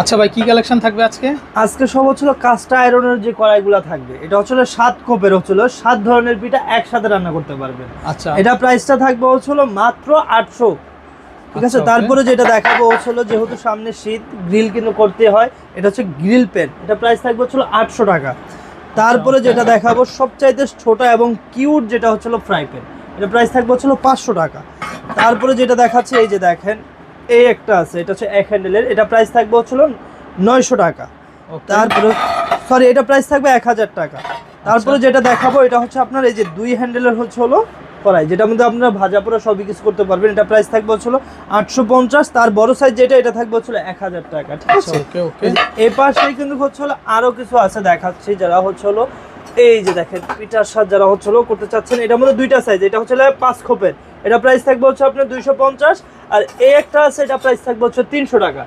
আচ্ছা ভাই কি কালেকশন থাকবে আজকে? আজকে সব হচ্ছিল কাস্ট আয়রনের যে কড়াইগুলো থাকবে এটা হচ্ছিল সাত কোপের হচ্ছিল সাত ধরনের পিঠা একসাথে রান্না করতে পারবেন আচ্ছা। এটা প্রাইসটা থাকবে হচ্ছিল মাত্র আটশো। ঠিক আছে আচ্ছা, তারপরে যেটা দেখাবো হচ্ছিল যেহেতু সামনে শীত গ্রিল কিন্তু করতে হয় এটা হচ্ছে গ্রিল পেন এটা প্রাইস থাকবে হচ্ছিল আটশো টাকা। তারপরে যেটা দেখাবো সবচাইতে ছোট এবং কিউট যেটা হচ্ছিল ফ্রাই প্যান এটা প্রাইস থাকবে হচ্ছিল পাঁচশো টাকা। তারপরে যেটা দেখাচ্ছে এই যে দেখেন এই একটা আছে এটা হচ্ছে এক হ্যান্ডেলের এটা প্রাইস থাকবে হচ্ছিল নয়শো টাকা. তারপরে সরি এটা প্রাইস থাকবে এক হাজার টাকা। তারপরে যেটা দেখাবো এটা হচ্ছে আপনার এই যে দুই হ্যান্ডেলের হচ্ছে হলো কড়াই যেটার মধ্যে আপনারা ভাজা পোড়া সবই কিছু করতে পারবেন। এটা প্রাইস থাকবে হচ্ছে হলো আটশো পঞ্চাশ তার বড় সাইজ যেটা এটা থাকবে হচ্ছে হলো এক হাজার টাকা ঠিক আচ্ছা আছে ওকে ওকে এই যে কিন্তু হচ্ছে হলো আরও কিছু আছে দেখাচ্ছি যারা হচ্ছে হলো এই যে দেখেন, পিঠার স্বাদ যারা হচ্ছে করতে চাচ্ছেন এটার মধ্যে দুইটা সাইজ এটা হচ্ছে পাঁচ খোপের। এটা প্রাইস থাকবে হচ্ছে আপনার দুইশো পঞ্চাশ আর এই একটা আছে, এটা প্রাইস থাকবে হচ্ছে তিনশো টাকা।